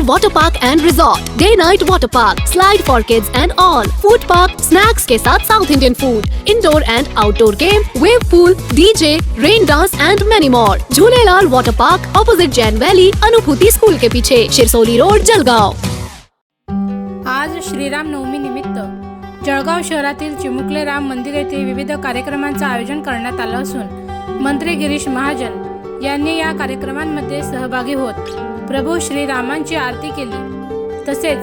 Jhulelalal Water Park and Resort, Day Night Water Park, Slide for Kids and all, Food Park, Snacks के साथ South Indian food, Indoor and Outdoor game, Wave Pool, DJ, Rain Dance and many more. Jhulelalal Water Park, opposite Jain Valley, Anubhuti school के पीछे Shirsoli road Jalgaon आज श्रीराम नवमी निमित्त जळगाव शहरातील चिमुकले राम मंदिर येथे विविध कार्यक्रमांचं आयोजन करण्यात आलं असून मंत्री गिरीश महाजन यांनी या कार्यक्रमांमध्ये सहभागी होत प्रभू श्रीरामांची आरती केली. तसेच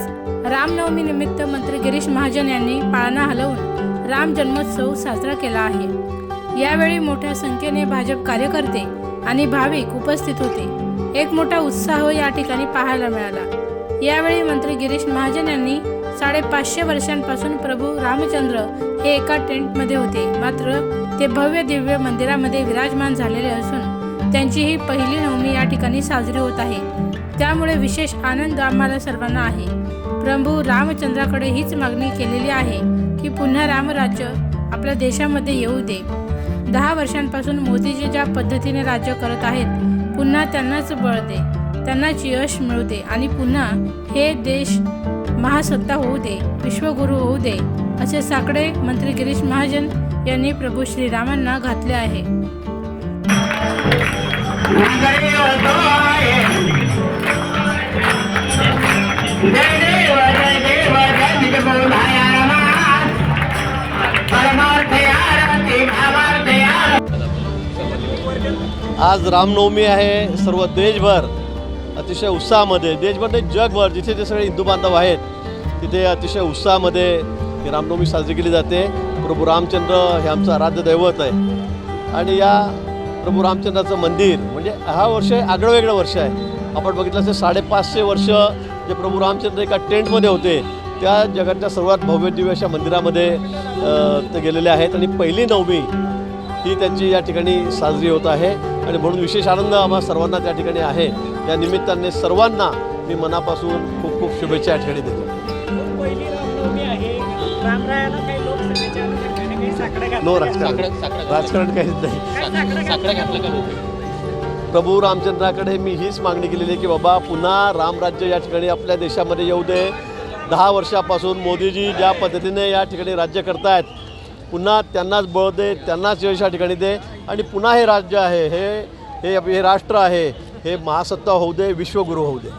रामनवमी निमित्त मंत्री गिरीश महाजन यांनी पाळणा हलवून राम जन्मोत्सव साजरा केला आहे. यावेळी मोठ्या संख्येने भाजप कार्यकर्ते आणि भाविक उपस्थित होते. एक मोठा उत्साह या ठिकाणी पाहायला मिळाला. यावेळी मंत्री गिरीश महाजन यांनी साडेपाचशे वर्षांपासून प्रभू रामचंद्र हे एका टेंटमध्ये होते. मात्र ते भव्य दिव्य मंदिरामध्ये विराजमान झालेले असून त्यांची ही पहिली नवमी या ठिकाणी साजरी होत आहे. त्यामुळे विशेष आनंद आम्हाला सर्वांना आहे. प्रभू रामचंद्राकडे हीच मागणी केलेली आहे की पुन्हा रामराज्य आपल्या देशामध्ये येऊ दे. दहा वर्षांपासून मोदीजी ज्या पद्धतीने राज्य करत आहेत पुन्हा त्यांनाच बळ दे त्यांनाच यश मिळू दे आणि पुन्हा हे देश महासत्ता होऊ दे विश्वगुरू होऊ दे असे साकडे मंत्री गिरीश महाजन यांनी प्रभू श्रीरामांना घातले आहे. आज रामनवमी आहे सर्व देशभर अतिशय उत्साहामध्ये देशभर नाही जगभर जिथे ते सगळे हिंदू बांधव आहेत तिथे अतिशय उत्साहामध्ये ही रामनवमी साजरी केली जाते. प्रभू रामचंद्र हे आमचं आराध्य दैवत आहे. आणि या प्रभू रामचंद्राचं मंदिर म्हणजे हा वर्ष आगळं वेगळं वर्ष आहे. आपण बघितलं असेल साडेपाचशे वर्ष जे प्रभू रामचंद्र एका टेंटमध्ये होते त्या जगातल्या सर्वात भव्य दिव्य अशा मंदिरामध्ये ते गेलेले आहेत. आणि पहिली नवमी ही त्यांची या ठिकाणी साजरी होत आहे. आणि म्हणून विशेष आनंद आम्हा सर्वांना त्या ठिकाणी आहे. या निमित्ताने सर्वांना मी मनापासून खूप खूप शुभेच्छा या ठिकाणी देतो. नो राजकारण. राजकारण काहीच नाही. साकडं घातलं प्रभू रामचंद्राकडे मी हीच मागणी केलेली आहे की बाबा पुन्हा रामराज्य या ठिकाणी आपल्या देशामध्ये येऊ दे. दहा वर्षापासून मोदीजी ज्या पद्धतीने या ठिकाणी राज्य करतायत पुन्हा त्यांनाच बळ दे त्यांनाच यश या ठिकाणी दे आणि पुन्हा हे राज्य आहे हे हे हे राष्ट्र आहे हे महासत्ता होऊ दे विश्वगुरू होऊ दे.